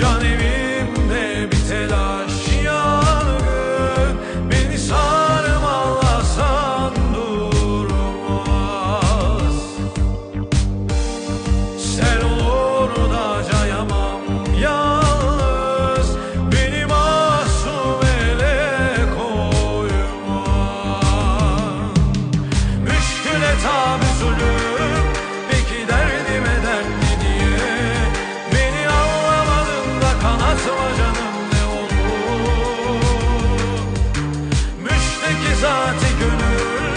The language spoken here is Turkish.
Can bir telaş yangın Beni sarmalasan durmaz Sen olur da cayamam yalnız. Beni masum ele koyma. Müşküle tabi zulüm. saati gönül.